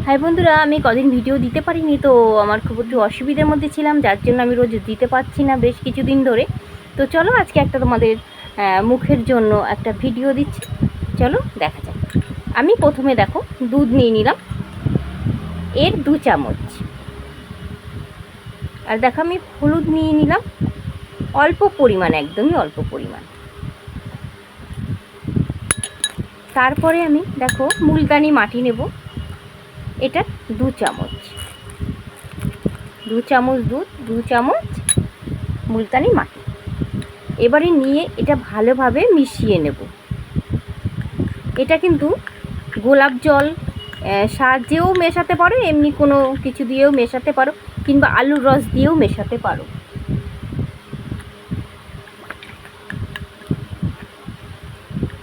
High বন্ধুরা, আমি কদিন ভিডিও দিতে পারিনি, তো আমার খুব একটু অসুবিধার মধ্যে ছিলাম, যার জন্য আমি রোজ দিতে পারছি না বেশ কিছুদিন ধরে। তো চলো আজকে একটা তোমাদের মুখের জন্য একটা ভিডিও দিচ্ছি। চলো, দেখা যাক। আমি প্রথমে দেখো, দুধ নিয়ে নিলাম। এর দু চামচ। আর দেখো, আমি হলুদ নিয়ে নিলাম। অল্প পরিমাণ, একদমই অল্প পরিমাণ। তারপরে আমি, দেখো মুলতানি মাটি নেব। এটা দু চামচ। দু চামচ দুধ, দু চামচ মুলতানি মাটি। এবারে নিয়ে এটা ভালোভাবে মিশিয়ে নেব। এটা কিন্তু গোলাপ জল সাহায্যেও মেশাতে পারো, এমনি কোনো কিছু দিয়েও মেশাতে পারো, কিংবা আলুর রস দিয়েও মেশাতে পারো।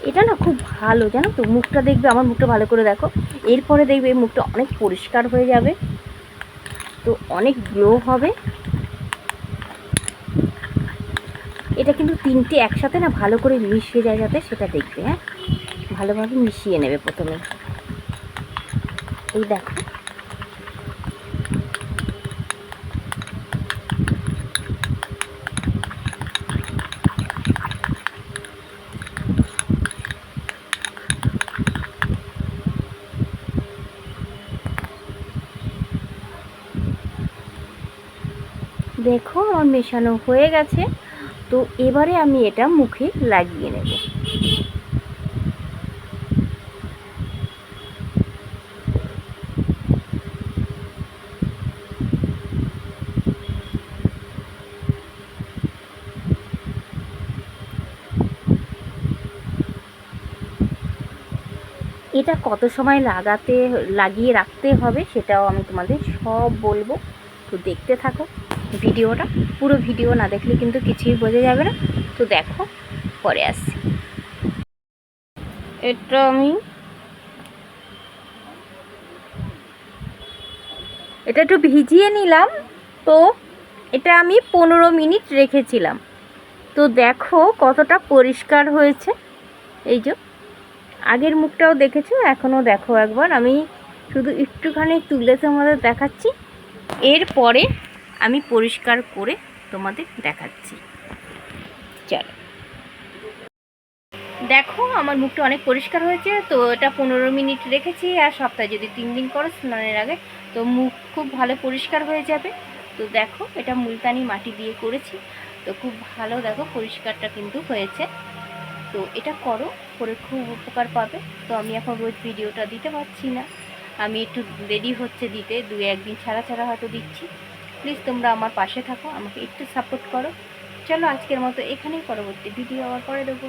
এটা না খুব ভালো, জানো তো? মুখটা দেখবে, আমার মুখটা ভালো করে দেখো। এরপরে দেখবে মুখটা অনেক পরিষ্কার হয়ে যাবে। তো অনেক গ্লো হবে। এটা কিন্তু তিনটে একসাথে না ভালো করে মিশিয়ে যায় যাতে সেটা দেখবে হ্যাঁ? ভালোভাবে মিশিয়ে নেবে প্রথমে। এই দেখো। দেখো, আমার মেশানো হয়ে গেছে। তো এবারে আমি এটা মুখে লাগিয়ে নেব। এটা কত সময় লাগাতে, লাগিয়ে রাখতে হবে সেটাও আমি তোমাদের সব বলব। তো দেখতে থাকো। ভিডিওটা, পুরো ভিডিও না দেখলে কিন্তু কিছুই বোঝা যাবে না। তো দেখো, পরে আসছি। এটা আমি, এটা একটু ভিজিয়ে নিলাম। তো এটা আমি পনেরো মিনিট রেখেছিলাম। তো দেখো কতটা পরিষ্কার হয়েছে। এই যে, আগের মুখটাও দেখেছ, এখনও দেখো একবার। আমি শুধু একটুখানি তুলে তোমাদের দেখাচ্ছি। এরপরে আমি পরিষ্কার করে তোমাদের দেখাচ্ছি। চলো। দেখো, আমার মুখটা অনেক পরিষ্কার হয়েছে, তো এটা পনেরো মিনিট রেখেছি, আর সপ্তাহে যদি তিন দিন করো স্নানের আগে, তো মুখ খুব ভালো পরিষ্কার হয়ে যাবে। তো দেখো, এটা মুলতানি মাটি দিয়ে করেছি, তো খুব ভালো দেখো পরিষ্কারটা কিন্তু হয়েছে। তো এটা করো, করে খুব উপকার পাবে। তো আমি এখন রোজ ভিডিওটা দিতে পারছি না। আমি একটু দেরি হচ্ছে দিতে দুই একদিন ছাড়া ছাড়া হয়তো দিচ্ছি। প্লিজ তোমরা আমার পাশে থাকো, আমাকে একটু সাপোর্ট করো। চলো আজকের মতো এখানেই পরবর্তী ভিডিও আবার পরে দেবো